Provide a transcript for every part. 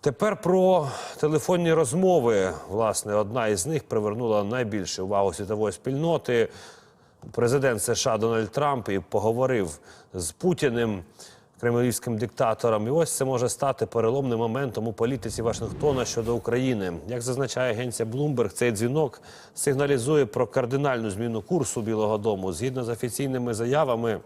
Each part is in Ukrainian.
Тепер про телефонні розмови. Власне, одна із них привернула найбільше увагу світової спільноти. Президент США Дональд Трамп і поговорив з Путіним, кремлівським диктатором. І ось це може стати переломним моментом у політиці Вашингтона щодо України. Як зазначає агенція Bloomberg, цей дзвінок сигналізує про кардинальну зміну курсу Білого Дому. Згідно з офіційними заявами.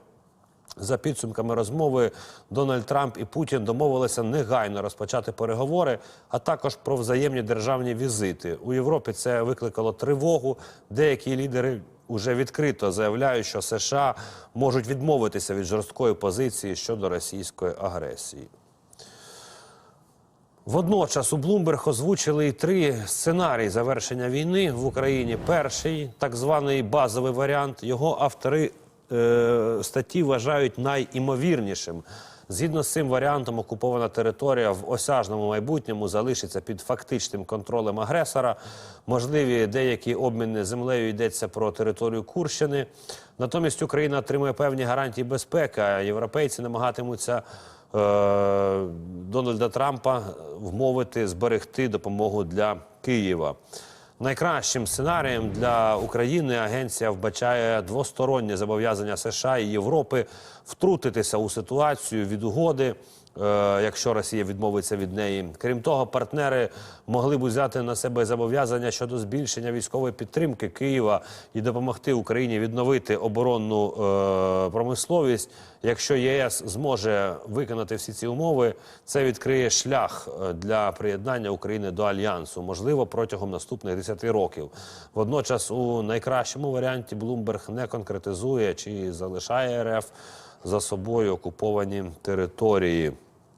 За підсумками розмови Дональд Трамп і Путін домовилися негайно розпочати переговори, а також про взаємні державні візити. У Європі це викликало тривогу. Деякі лідери вже відкрито заявляють, що США можуть відмовитися від жорсткої позиції щодо російської агресії. Водночас у Блумберг озвучили і три сценарії завершення війни в Україні. Перший, так званий базовий варіант, його автори статті вважають найімовірнішим. Згідно з цим варіантом, окупована територія в осяжному майбутньому залишиться під фактичним контролем агресора. Можливі деякі обміни землею йдеться про територію Курщини. Натомість Україна отримує певні гарантії безпеки, а європейці намагатимуться е, Дональда Трампа вмовити зберегти допомогу для Києва. Найкращим сценарієм для України агенція вбачає двостороннє зобов'язання США і Європи втрутитися у ситуацію від угоди, якщо Росія відмовиться від неї. Крім того, партнери могли б взяти на себе зобов'язання щодо збільшення військової підтримки Києва і допомогти Україні відновити оборонну е, промисловість. Якщо ЄС зможе виконати всі ці умови, це відкриє шлях е, для приєднання України до альянсу, можливо, протягом наступних 10 років. Водночас, у найкращому варіанті Блумберг не конкретизує чи залишає РФ за собою окуповані території.